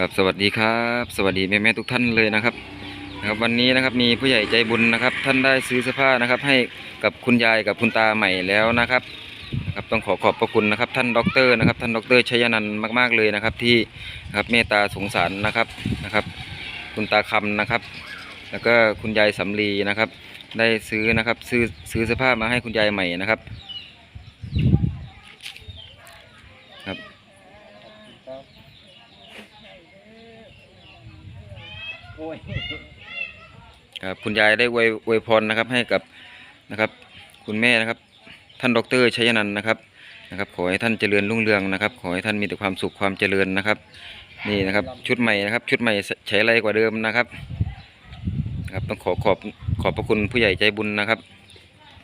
ครับสวัสดีครับ สวัสดีแม่แม่ทุกท่านเลยนะครับนะครับ วันนี้นะครับมีผู้ใหญ่ใจบุญนะครับ ท่านได้ซื้อเสื้อผ้านะครับ ให้กับคุณยายกับคุณตาใหม่แล้วนะครับนะครับต้องขอขอบพระคุณนะครับ ท่านด็อกเตอร์นะครับ ท่านด็อกเตอร์ชัยนันท์มากๆเลยนะครับ ที่นะครับเมตตาสงสารนะครับนะครับ คุณตาคำนะครับ แล้วก็คุณยายสำลีนะครับ ได้ซื้อนะครับซื้อซื้อเสื้อผ้ามาให้คุณยายใหม่นะครับ โอ้ยครับคุณยายได้อวยอวยพรนะครับให้กับนะครับ คุณแม่นะครับ ท่านดรชัยนันท์นะครับนะครับ ขอให้ท่านเจริญรุ่งเรืองนะครับ ขอให้ท่านมีแต่ความสุขความเจริญนะครับ นี่นะครับชุดใหม่นะครับ ชุดใหม่ใช้ไรกว่าเดิมนะครับครับต้องขอขอบขอบพระคุณผู้ใหญ่ใจบุญนะครับ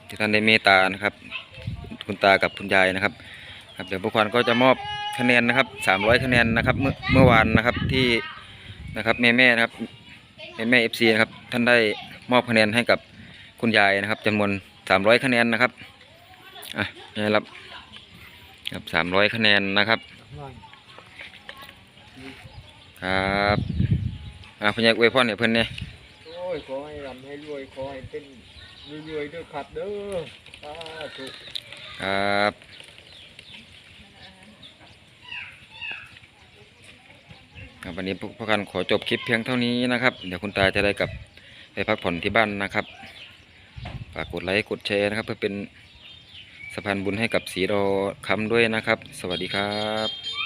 ที่ท่านได้เมตตานะครับ คุณตากับคุณยายนะครับ ครับเดี๋ยวพวกควันก็จะมอบคะแนนนะครับ300คะแนนนะครับ เมื่อเมื่อวานนะครับที่นะครับแม่แม่ๆนะครับ เป็นแม่เอฟซีนะครับท่านได้มอบคะแนนให้กับคุณยายนะครับจำนวนสามร้อยคะแนนนะครับอะนี่รับครับสามร้อยคะแนนนะครับครับอะพญาอวยพรเนี่ยเพิ่นเนี่ยโอ้ยขอให้ร่ำให้รวยขอให้เป็นรวยๆด้วยขัดเด้อสาธุครับ ครับ วันนี้พวกพวกกันขอจบคลิปเพียงเท่านี้นะครับ เดี๋ยวคุณตาจะได้กลับไปพักผ่อนที่บ้านนะครับฝากกดไลค์กดแชร์นะครับ เพื่อเป็นสะพานบุญให้กับสีดอคำด้วยนะครับ สวัสดีครับ